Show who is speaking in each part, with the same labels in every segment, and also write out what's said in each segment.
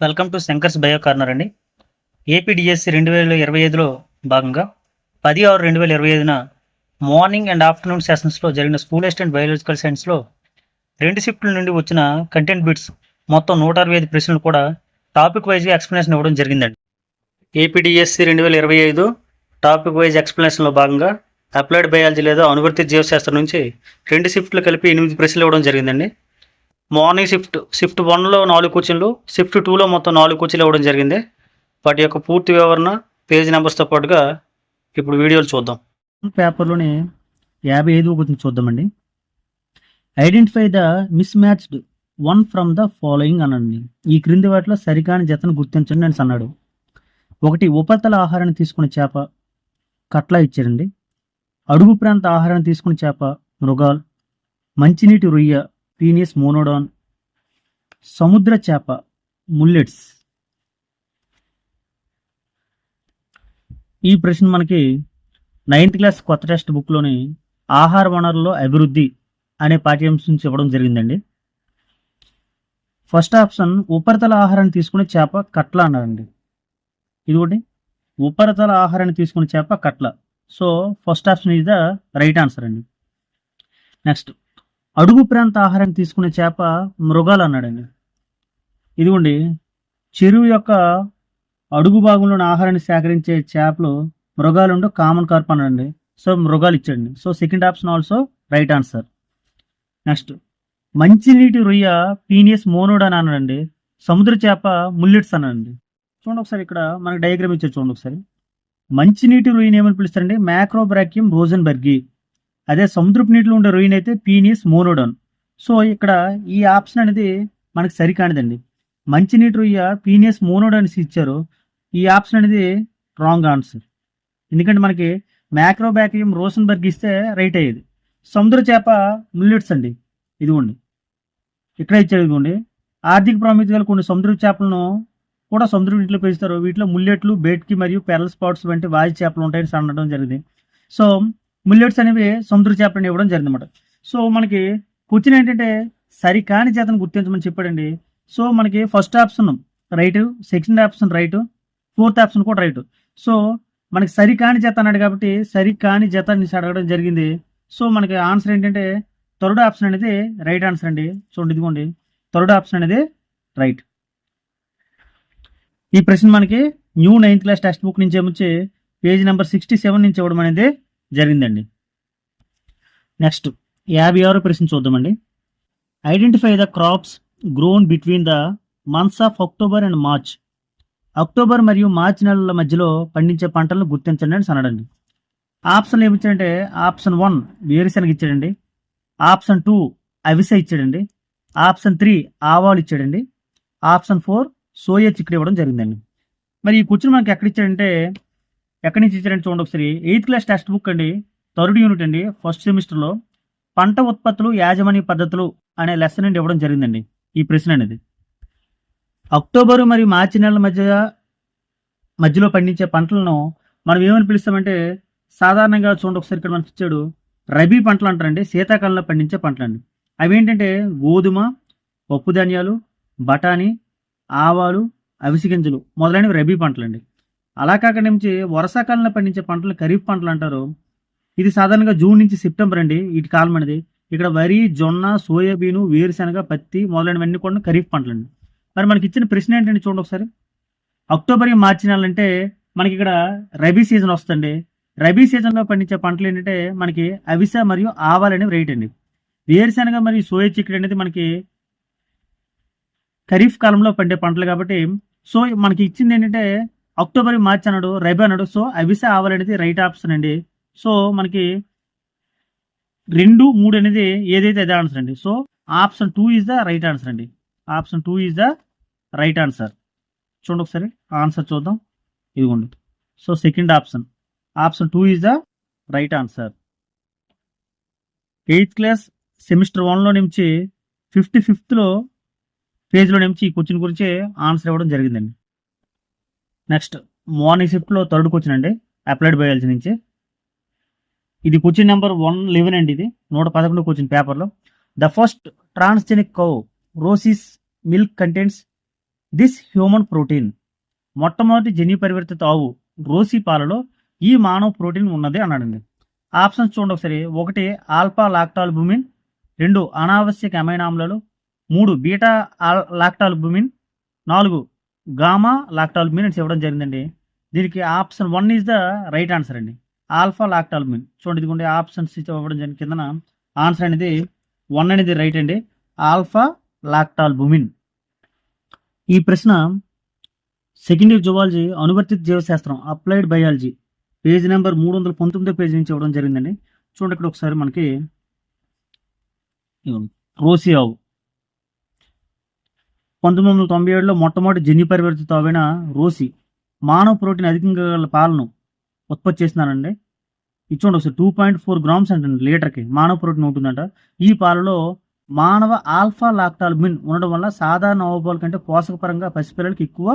Speaker 1: Welcome to Shankar's bio corner అండి. APDSC రెండు వేల ఇరవై ఐదులో భాగంగా పది ఆరు రెండు వేల ఇరవై ఐదున మార్నింగ్ అండ్ ఆఫ్టర్నూన్ సెషన్స్లో జరిగిన స్కూల్ అసిస్టెంట్ బయాలజికల్ సైన్స్లో రెండు షిఫ్ట్ల నుండి వచ్చిన కంటెంట్ బిట్స్ మొత్తం నూట అరవై ఐదు ప్రశ్నలు కూడా టాపిక్ వైజ్గా ఎక్స్ప్లెనేషన్ ఇవ్వడం జరిగిందండి. ఏపీడిఎస్సి రెండు వేల ఇరవై ఐదు టాపిక్ వైజ్ ఎక్స్ప్లెనేషన్లో భాగంగా అప్లైడ్ బయాలజీ లేదా అనువర్తి జీవశాస్త్రం నుంచి రెండు షిఫ్ట్లు కలిపి ఎనిమిది ప్రశ్నలు ఇవ్వడం జరిగిందండి. మార్నింగ్ షిఫ్ట్ షిఫ్ట్ వన్లో నాలుగు క్వశ్చన్లు షిఫ్ట్ టూలో మొత్తం నాలుగు క్వశ్చన్లు ఇవ్వడం జరిగింది. వాటి యొక్క పూర్తి వివరణ పేజీ నెంబర్స్తో పాటుగా ఇప్పుడు వీడియోలు చూద్దాం. పేపర్లోని యాభై ఐదు కూర్చొని చూద్దామండి. Identify the mismatched one from the following అనండి. ఈ క్రింది వాటిలో సరికాని జతను గుర్తించండి అని అన్నాడు. ఒకటి ఉపరితల ఆహారాన్ని తీసుకునే చేప కట్లా ఇచ్చారండి. అడుగు ప్రాంత ఆహారాన్ని తీసుకునే చేప మృగాల్. మంచినీటి రొయ్య పీనియస్ మోనోడాన్ సముద్ర చేప ముల్లెట్స్ ఈ ప్రశ్న మనకి నైన్త్ క్లాస్ కొత్త టెక్స్ట్ బుక్లోని ఆహార వనరుల్లో అభివృద్ధి అనే పాఠ్యాంశం నుంచి ఇవ్వడం జరిగిందండి. ఫస్ట్ ఆప్షన్ ఉపరితల ఆహారాన్ని తీసుకునే చేప కట్ల అన్నారండి. ఇది ఒకటి ఉపరితల ఆహారాన్ని తీసుకునే చేప catla. So first option is the right answer అండి. నెక్స్ట్ అడుగు ప్రాంత ఆహారం తీసుకునే చేప మృగాలు అన్నాడండి. ఇదిగోండి చెరువు యొక్క అడుగు భాగంలోని ఆహారాన్ని సేకరించే చేపలు మృగాలు కామన్ కార్ప్ అన్నాడండి. సో మృగాలు ఇచ్చాడండి. So second option also right answer next మంచినీటి రొయ్య పీనియస్ మోనోడ్ అని అన్నాడండి. సముద్ర చేప ముల్లెట్స్ అన్నాడండి. చూడండి ఒకసారి ఇక్కడ మనకి డయాగ్రామ్ ఇచ్చారు చూడండి ఒకసారి. మంచినీటి రొయ్యని ఏమని పిలుస్తారండి? మ్యాక్రోబ్రాక్యం రోజన్బర్గి అదే సముద్రపు నీటిలో ఉండే రొయ్యను అయితే పీనియస్ మోనోడన్ సో ఇక్కడ ఈ ఆప్షన్ అనేది మనకి సరికానిదండి. మంచినీటి రొయ్య పీనియస్ మోనోడన్ ఇచ్చారు. ఈ ఆప్షన్ అనేది రాంగ్ ఆన్సర్ ఎందుకంటే మనకి మ్యాక్రోబ్యాక్టీరియం రోసన్బర్గ్ ఇస్తే రైట్ అయ్యేది. సముద్ర చేప ముల్లెట్స్ అండి. ఇదిగోండి. ఇక్కడ ఇచ్చారు ఇదిగోండి. ఆర్థిక ప్రాముఖ్యత గల కొన్ని సముద్ర చేపలను కూడా సముద్ర నీటిలో పెంచుతారు. వీటిలో ముల్లెట్లు బేట్కి మరియు పెరల్ స్పాట్స్ వంటి వాయి చేపలు ఉంటాయని అనడం జరిగింది. సో ముల్లెట్స్ అనేవి సముద్ర చేపలను ఇవ్వడం జరిగిందన్నమాట. సో మనకి క్వశ్చన్ ఏంటంటే సరికాని చేతను గుర్తించమని చెప్పాడండి. సో మనకి first option right second option right fourth option కూడా రైట్. సో మనకి సరికాని జత అన్నాడు కాబట్టి సరికాని జత అనేసి అడగడం జరిగింది. సో మనకి ఆన్సర్ ఏంటంటే థర్డ్ ఆప్షన్ అనేది రైట్ ఆన్సర్ అండి. చూడండి ఇదిగోండి. థర్డ్ ఆప్షన్ అనేది రైట్. ఈ ప్రశ్న మనకి new ninth class text book నుంచి ఏమొచ్చి పేజ్ నెంబర్ సిక్స్టీ సెవెన్ నుంచి ఇవ్వడం అనేది జరిగిందండి. నెక్స్ట్ యాభై ఆరో ప్రశ్న చూద్దామండి. Identify the crops grown between the months of October and March October మరియు మార్చ్ నెలల మధ్యలో పండించే పంటలను గుర్తించండి అని సనడండి ఆప్షన్లు ఏమి ఇచ్చాడంటే ఆప్షన్ వన్ వేరుశనగ ఇచ్చాడండి. ఆప్షన్ టూ అవిసె ఇచ్చాడండి. ఆప్షన్ త్రీ ఆవాలు ఇచ్చాడండి. ఆప్షన్ ఫోర్ సోయా చిక్కుడు ఇవ్వడం జరిగిందండి. మరి ఈ క్వశ్చన్ మనకి ఎక్కడ ఇచ్చాడంటే ఎక్కడి నుంచి ఇచ్చారంటే చూడండి ఒకసారి. ఎయిత్ క్లాస్ టెక్స్ట్ బుక్ అండి. థర్డ్ యూనిట్ అండి. ఫస్ట్ సెమిస్టర్లో పంట ఉత్పత్తులు యాజమాన్య పద్ధతులు అనే లెసన్ నుండి ఇవ్వడం జరిగిందండి. ఈ ప్రశ్న అనేది. అక్టోబరు మరియు మార్చి నెలల మధ్య మధ్యలో పండించే పంటలను మనం ఏమని పిలుస్తామంటే సాధారణంగా చూడండి ఒకసారి ఇక్కడ మనకి ఇచ్చాడు. రబీ పంటలు అంటారండి. శీతాకాలంలో పండించే పంటలండి. అవి ఏంటంటే గోధుమ పప్పు ధాన్యాలు బఠానీ ఆవాలు అవిసి గింజలు మొదలైనవి రబీ పంటలండి. అలా కాక నుంచి వర్షాకాలంలో పండించే పంటలు ఖరీఫ్ పంటలు అంటారు. ఇది సాధారణంగా జూన్ నుంచి సెప్టెంబర్ అండి వీటి కాలం అనేది. ఇక్కడ వరి జొన్న సోయాబీను వేరుశనగ పత్తి మొదలైనవన్నీ కూడా ఖరీఫ్ పంటలు అండి మరి మనకి ఇచ్చిన ప్రశ్న ఏంటండి చూడండి ఒకసారి. అక్టోబర్ మార్చి నెలంటే మనకి ఇక్కడ రబీ సీజన్ వస్తుంది రబీ సీజన్లో పండించే పంటలు ఏంటంటే మనకి అవిస మరియు ఆవాలు అనేవి రేట్ అండి. వేరుశనగ మరియు సోయా చిక్కుడు అనేది మనకి ఖరీఫ్ కాలంలో పండే పంటలు కాబట్టి సో మనకి ఇచ్చింది ఏంటంటే అక్టోబర్ మార్చ్ అన్నాడు రబీ అన్నాడు సో అవిసే ఆవల్ అనేది రైట్ ఆప్షన్ అండి. సో మనకి రెండు మూడు అనేది ఏదైతే అదే ఆన్సర్ అండి. So option two is the right answer అండి. Option two is the right answer చూడండి ఒకసారి. ఆన్సర్ చూద్దాం. ఇదిగోండి. So second option option two is the right answer eighth class semester వన్లో నుంచి ఫిఫ్టీ ఫిఫ్త్లో పేజ్లో నుంచి ఈ క్వశ్చన్ గురించి ఆన్సర్ ఇవ్వడం జరిగిందండి. నెక్స్ట్ మార్నింగ్ షిఫ్ట్లో థర్డ్ క్వశ్చన్ అండి. అప్లైడ్ బయాలజీ నుంచి. ఇది క్వశ్చన్ నెంబర్ వన్ లెవెన్ అండి ఇది. నూట పదకొండు క్వశ్చన్ పేపర్లో the first transgenic cow Rosie's milk contents this human protein మొట్టమొదటి జన్యు పరివర్తిత ఆవు రోసి పాలలో ఈ మానవ ప్రోటీన్ ఉన్నది అన్నాడండి. ఆప్షన్స్ చూడండి ఒకసారి. ఒకటి ఆల్ఫా లాక్టాల్బుమిన్ రెండు అనావశ్యక అమైనో మూడు బీటా ఆల్- లాక్టాల్బుమిన్ నాలుగు గామా లాక్టాల్బుమిన్ అని ఇవ్వడం జరిగిందండి. దీనికి option one is the right answer అండి. ఆల్ఫా లాక్టాల్బుమిన్ చూడండి ఇదిగోండి ఆప్షన్స్ ఇవ్వడం జరిగిన కిందన ఆన్సర్ అనేది వన్ అనేది రైట్ అండి. Alpha lactalbumin. ఈ ప్రశ్న సెకండ్ ఇయర్ జువాలజీ అనువర్తిత జీవశాస్త్రం అప్లైడ్ బయాలజీ పేజ్ నెంబర్ మూడు వందల పంతొమ్మిదో పేజీ నుంచి ఇవ్వడం జరిగిందండి. చూడండి ఇక్కడ ఒకసారి మనకి రోసియావు. రోసి ఆవు పంతొమ్మిది వందల తొంభై ఏడులో మొట్టమొదటి జన్యు పరివర్తిత ఆవైన రోసి మానవ ప్రోటీన్ అధికంగా గల పాలను ఉత్పత్తి చేస్తున్నారండి. ఇది చూడండి ఒకసారి టూ పాయింట్ ఫోర్ గ్రామ్స్ అంటండి లీటర్కి మానవ ప్రోటీన్ ఉంటుందంట. ఈ పాలలో మానవ ఆల్ఫా లాక్టాల్మిన్ ఉండడం వల్ల సాధారణ అవపాల కంటే పోషకపరంగా పసిపిల్లలకి ఎక్కువ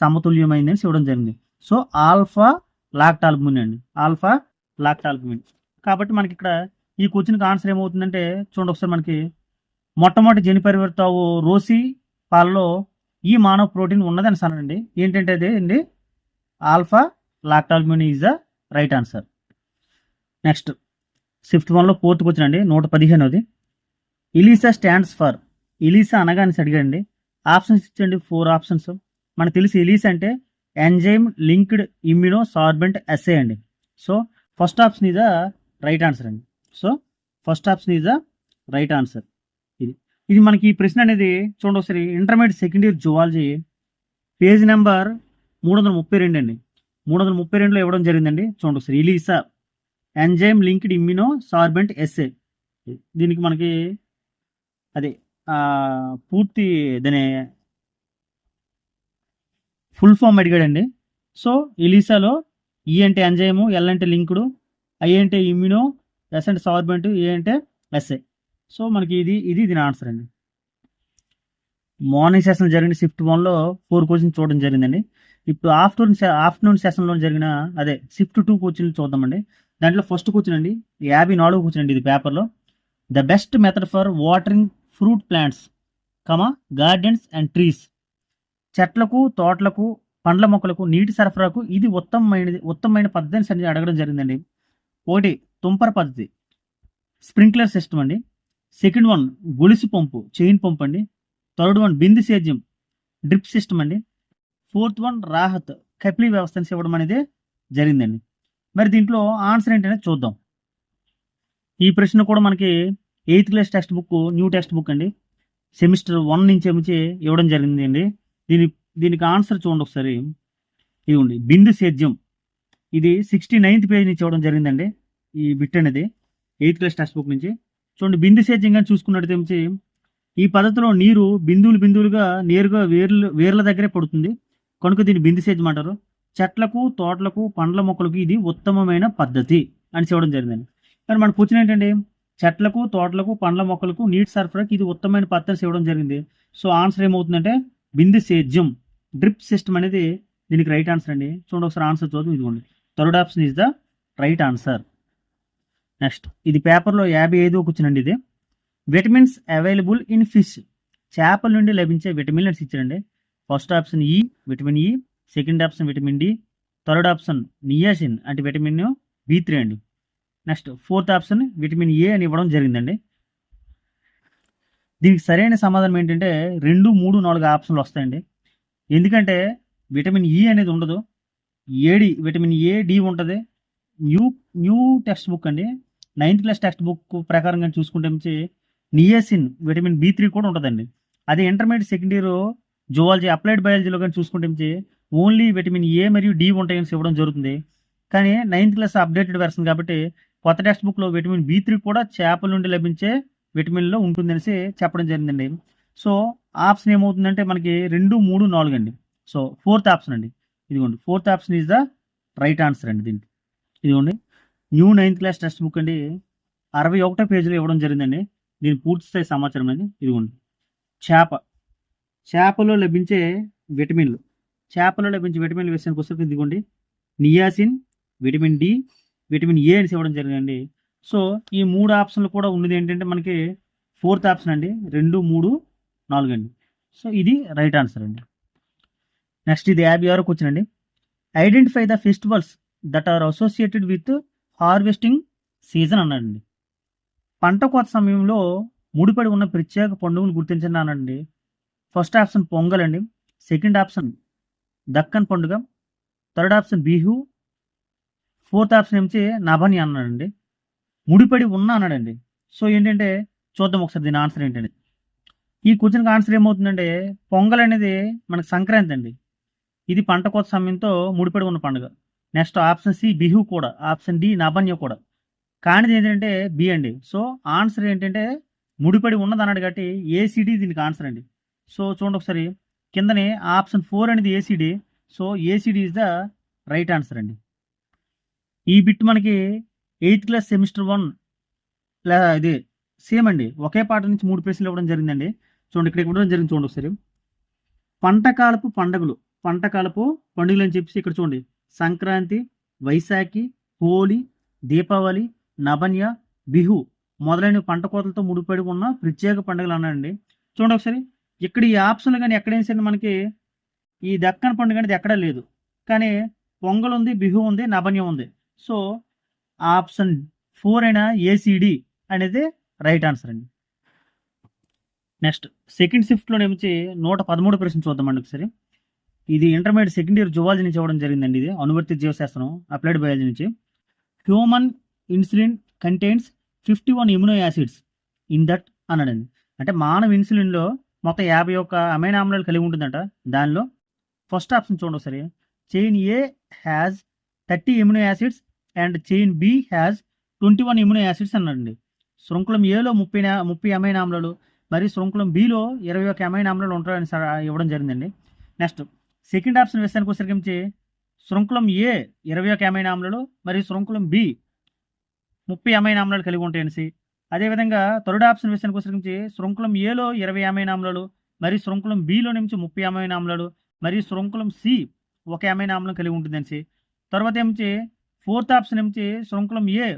Speaker 1: సమతుల్యమైందని చూడడం జరిగింది. సో ఆల్ఫా లాక్టాల్బుమిన్ అండి. ఆల్ఫా లాక్టాల్బుమిన్ కాబట్టి మనకి ఇక్కడ ఈ క్వశ్చన్కి ఆన్సర్ ఏమవుతుందంటే చూడండి ఒకసారి మనకి మొట్టమొదటి జని పరివర్తావు రోసి పాలలో ఈ మానవ ప్రోటీన్ ఉన్నదని అండి. ఏంటంటే అదే అండి? Alpha lactalbumin is the right answer. Next fifth వన్లో ఫోర్త్కి క్వశ్చన్ అండి. నూట పదిహేనోది. ఇలీసా స్టాండ్స్ ఫర్. ఇలీసా అనగానే అడిగాడండి. ఆప్షన్స్ ఇచ్చండి. Four options. మనకు తెలిసి ఇలీసా అంటే enzyme linked immunosorbent assay అండి. So first option is the right answer అండి. So first option is the right answer. ఇది మనకి ఈ ప్రశ్న అనేది చూడండి ఒకసారి. Intermediate second year zoology page number మూడు వందల ముప్పై రెండు అండి. మూడు వందల ముప్పై రెండులో ఇవ్వడం జరిగిందండి. చూడండి ఒకసారి. ELISA enzyme linked immunosorbent assay దీనికి మనకి అదే పూర్తి దాని ఫుల్ ఫామ్ అడిగాడండి సో ఇలీసాలో ఈ e అంటే ఎంజైము ఎల్ అంటే లింకుడు ఐ అంటే ఇమ్యూనో ఎస్ అంటే సార్బెంట్ ఏ అంటే ఎస్ఏ సో మనకి ఇది ఇది దీని ఆన్సర్ అండి. మార్నింగ్ సెషన్ జరిగిన షిఫ్ట్ వన్లో ఫోర్ కోచింగ్ చూడడం జరిగిందండి. ఇప్పుడు ఆఫ్టర్నూన్ ఆఫ్టర్నూన్ సెషన్లో జరిగిన అదే షిఫ్ట్ టూ క్వశ్చన్ చూద్దామండి. దాంట్లో ఫస్ట్ క్వశ్చన్ అండి యాభై నాలుగు క్వశ్చన్ అండి ఇది పేపర్లో the best method for watering fruit plants comma gardens and trees చెట్లకు తోటలకు పండ్ల మొక్కలకు నీటి సరఫరాకు ఇది ఉత్తమమైనది ఉత్తమమైన పద్ధతి అని అడగడం జరిగిందండి. ఒకటి తుంపర పద్ధతి. స్ప్రింక్లర్ సిస్టమ్ అండి. సెకండ్ వన్ గొలుసు పంపు చైన్ పంప్ అండి. థర్డ్ వన్ బిందు సేద్యం డ్రిప్ సిస్టమ్ అండి. ఫోర్త్ వన్ రాహత్ కప్లీ వ్యవస్థను ఇవ్వడం అనేది జరిగిందండి. మరి దీంట్లో ఆన్సర్ ఏంటనేది చూద్దాం. ఈ ప్రశ్న కూడా మనకి eighth class textbook new textbook అండి. సెమిస్టర్ వన్ నుంచి ఏమించి ఇవ్వడం జరిగింది అండి దీని దీనికి ఆన్సర్ చూడండి ఒకసారి. ఇవ్వండి బిందు సేద్యం. ఇది సిక్స్టీ నైన్త్ పేజ్ నుంచి ఇవ్వడం జరిగిందండి ఈ బిట్ అనేది ఎయిత్ క్లాస్ టెక్స్ట్ బుక్ నుంచి. చూడండి బిందు సేద్యంగా చూసుకున్నట్టయితే ఏమిచి ఈ పద్ధతిలో నీరు బిందువులు బిందువులుగా నేరుగా వేర్లు వేర్ల దగ్గరే పడుతుంది. కనుక దీన్ని బిందు సేద్యం అంటారు. చెట్లకు తోటలకు పండ్ల మొక్కలకు ఇది ఉత్తమమైన పద్ధతి అని చెప్పడం జరిగిందండి. కానీ మన క్వశ్చన్ ఏంటండి చెట్లకు తోటలకు పండ్ల మొక్కలకు నీటి సరఫరాకి ఇది ఉత్తమమైన పద్ధతి ఇవ్వడం జరిగింది. సో ఆన్సర్ ఏమవుతుందంటే బిందు సేద్యం డ్రిప్ సిస్టమ్ అనేది దీనికి రైట్ ఆన్సర్ అండి. చూడండి ఒకసారి ఆన్సర్ చూద్దాం ఇదిగోండి. Third option is the right answer. Next. ఇది పేపర్లో యాభై ఐదో కూర్చునండి ఇది. Vitamins available in fish. చేపల నుండి లభించే విటమిన్స్ ఇచ్చారండి. ఫస్ట్ ఆప్షన్ ఈ vitamin E. Second option vitamin D. Third option niacin అంటే విటమిన్ బి త్రీ అండి. Next fourth option vitamin A అని ఇవ్వడం జరిగిందండి. దీనికి సరైన సమాధానం ఏంటంటే రెండు మూడు నాలుగు ఆప్షన్లు వస్తాయండి. ఎందుకంటే విటమిన్ ఈ అనేది ఉండదు. ఏడి విటమిన్ ఏ డి ఉంటుంది. న్యూ న్యూ టెక్స్ట్ బుక్ అండి. నైన్త్ క్లాస్ టెక్స్ట్ బుక్ ప్రకారం కానీ చూసుకుంటే niacin niacin vitamin B three కూడా ఉంటుందండి. అదే intermediate second year zoology applied బయాలజీలో కానీ చూసుకుంటే ఓన్లీ విటమిన్ ఏ మరియు డి ఉంటాయని ఇవ్వడం జరుగుతుంది. కానీ నైన్త్ క్లాస్ అప్డేటెడ్ వెర్షన్ కాబట్టి కొత్త టెక్స్ట్ బుక్లో విటమిన్ బి త్రీ కూడా చేపల నుండి లభించే విటమిన్లో ఉంటుందనేసి చెప్పడం జరిగిందండి. సో ఆప్షన్ ఏమవుతుందంటే మనకి రెండు మూడు నాలుగు అండి. సో ఫోర్త్ ఆప్షన్ అండి. ఇదిగోండి fourth option is the right answer అండి దీనికి. ఇదిగోండి. New ninth class text book అండి. అరవై ఒకటో పేజీలో ఇవ్వడం జరిగిందండి. దీని పూర్తి స్థాయి సమాచారం అండి. ఇదిగోండి. చేప. చేపలో లభించే విటమిన్లు. చేపలో లభించే విటమిన్లు విషయానికి వస్తే ఇదిగోండి. Niacin vitamin D vitamin A అని ఇవ్వడం జరిగిందండి. సో ఈ మూడు ఆప్షన్లు కూడా ఉన్నది ఏంటంటే మనకి ఫోర్త్ ఆప్షన్ అండి. రెండు మూడు నాలుగు అండి. సో ఇది రైట్ ఆన్సర్ అండి. నెక్స్ట్ ఇది యాభై వరకు వచ్చినండి identify the festivals that are associated with harvesting season అన్నాడండి. పంట కోత సమయంలో ముడిపడి ఉన్న ప్రత్యేక పండుగను గుర్తించండి అన్నాడండి. ఫస్ట్ ఆప్షన్ పొంగల్ అండి. సెకండ్ ఆప్షన్ దక్కన్ పండుగ. Third option Bihu. Fourth option ఏమిచి నభని అన్నాడండి. ముడిపడి ఉన్న అన్నాడండి. సో ఏంటంటే చూద్దాం ఒకసారి దీని ఆన్సర్ ఏంటండి. ఈ క్వశ్చన్కి ఆన్సర్ ఏమవుతుందంటే పొంగల్ అనేది మనకు సంక్రాంతి అండి. ఇది పంట కోత సమయంతో ముడిపడి ఉన్న పండుగ. నెక్స్ట్ ఆప్షన్ సి బిహు కూడా ఆప్షన్ డి నబన్య కూడా. కానిది ఏంటంటే బి అండి. సో ఆన్సర్ ఏంటంటే ముడిపడి ఉన్నది అన్నాడు కాబట్టి ఏసీడీ దీనికి ఆన్సర్ అండి. సో చూడండి ఒకసారి. కిందనే ఆప్షన్ ఫోర్ అనేది ACD so ACD is the right answer అండి. ఈ బిట్ మనకి ఎయిత్ క్లాస్ సెమిస్టర్ వన్ ఇది సేమ్ అండి. ఒకే పాట నుంచి మూడు పేజీలు ఇవ్వడం జరిగిందండి. చూడండి ఇక్కడ ఇవ్వడం జరిగింది చూడండి ఒకసారి. పంటకాలపు పండుగలు పంటకాలపు పండుగలు అని చెప్పేసి ఇక్కడ చూడండి. సంక్రాంతి వైశాఖి హోలీ దీపావళి నబన్య బిహు మొదలైన పంట కోతలతో ముడిపడి ఉన్న ప్రత్యేక పండుగలు అన్నాయండి చూడండి ఒకసారి ఇక్కడ ఈ ఆప్షన్లు కానీ ఎక్కడైనా సరే మనకి? ఈ దక్కన్ పండుగ అనేది ఎక్కడా లేదు. కానీ పొంగల్ ఉంది బిహు ఉంది నబన్యం ఉంది. సో ఆప్షన్ ఫోర్ అయిన ఏసీడి అనేది రైట్ ఆన్సర్ అండి. నెక్స్ట్ సెకండ్ షిఫ్ట్లో నుంచి నూట పదమూడు ప్రశ్న చూద్దామండి ఒకసారి. ఇది ఇంటర్మీడియట్ సెకండ్ ఇయర్ జువాలజీ నుంచి ఇవ్వడం జరిగిందండి ఇది అనువర్తి జీవశాస్త్రం అప్లైడ్ బయాలజీ నుంచి. Human insulin contains fifty one amino acids in that అన్నాడండి. అంటే మానవ ఇన్సులిన్లో మొత్తం యాభై ఒక్క అమైన్ ఆమ్లాలు కలిగి ఉంటుందంట. దానిలో ఫస్ట్ ఆప్షన్ చూడండి ఒకసారి. Chain A has thirty amino acids and chain B has twenty one amino acids అన్నాడండి. శృంఖలం ఏలో ముప్పై ముప్పై అమైన్ ఆమ్లాలు మరియు శృంఖలం బిలో ఇరవై ఒక అమైన్ ఆమ్లాలు ఉంటాయని స- ఇవ్వడం జరిగిందండి. నెక్స్ట్ సెకండ్ ఆప్షన్ వేస్తానికి వచ్చేసరికి శృంఖలం ఏ ఇరవై ఒక అమైనో ఆమ్లాలు మరియు శృంఖలం బి ముప్పై అమైనో ఆమ్లాలు కలిగి ఉంటాయని అదేవిధంగా థర్డ్ ఆప్షన్ విషయానికి వచ్చేసరికి శృంఖలం ఏలో ఇరవై అమైనో ఆమ్లాలు మరియు శృంఖలం బిలో నుంచి ముప్పై అమైనో ఆమ్లాలు మరియు శృంఖలం సి ఒక అమైనో ఆమ్లం కలిగి ఉంటుందని తర్వాత ఏమించి ఫోర్త్ ఆప్షన్ ఏమించి శృంఖలం ఏ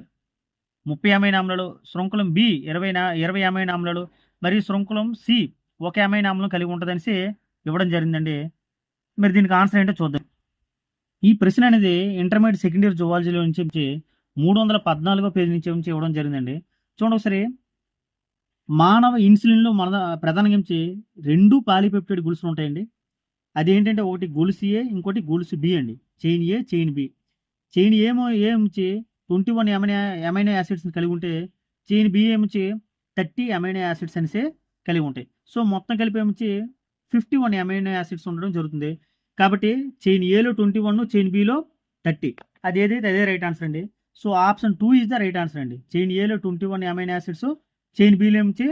Speaker 1: ముప్పై అమైనో ఆమ్లాలు శృంఖలం బి ఇరవై ఇరవై అమైనో ఆమ్లాలు మరియు శృంఖలం సి ఒక అమైనో ఆమ్లం కలిగి ఉంటుందనేసి ఇవ్వడం జరిగిందండి. మరి దీనికి ఆన్సర్ ఏంటో చూద్దాం. ఈ ప్రశ్న అనేది ఇంటర్మీడియట్ సెకండ్ ఇయర్ జువాలజీలో నుంచి మూడు వందల పద్నాలుగో పేజీ నుంచి నుంచి ఇవ్వడం జరిగిందండి. చూడండి ఒకసారి. మానవ ఇన్సులిన్లో మన ప్రధానంగా రెండు పాలిపెప్టైడ్ గొలుసులు ఉంటాయండి. అది ఏంటంటే ఒకటి గొలుసు ఏ ఇంకోటి గొలుసు బి అండి. Chain A chain B. Chain ఏమో ఏమిచ్చి ట్వంటీ వన్ ఎమైనా ఎమైనో యాసిడ్స్ని కలిగి ఉంటే చైన్ బి ఏమిచ్చి థర్టీ ఎమైనా యాసిడ్స్ అనేసి కలిగి ఉంటాయి. సో మొత్తం కలిపి ఏమిచ్చి ఫిఫ్టీ వన్ అమైనో యాసిడ్స్ ఉండడం జరుగుతుంది. కాబట్టి చైన్ ఏలో ట్వంటీ వన్ చైన్ బిలో థర్టీ. అది ఏదైతే అదే రైట్ ఆన్సర్ అండి. So option two is the right answer అండి. చైన్ ఏలో twenty one amino acids chain below ఏమిచ్చి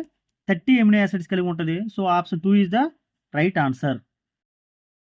Speaker 1: థర్టీ ఎమినో యాసిడ్స్ కలిగి ఉంటుంది. So option two is the right answer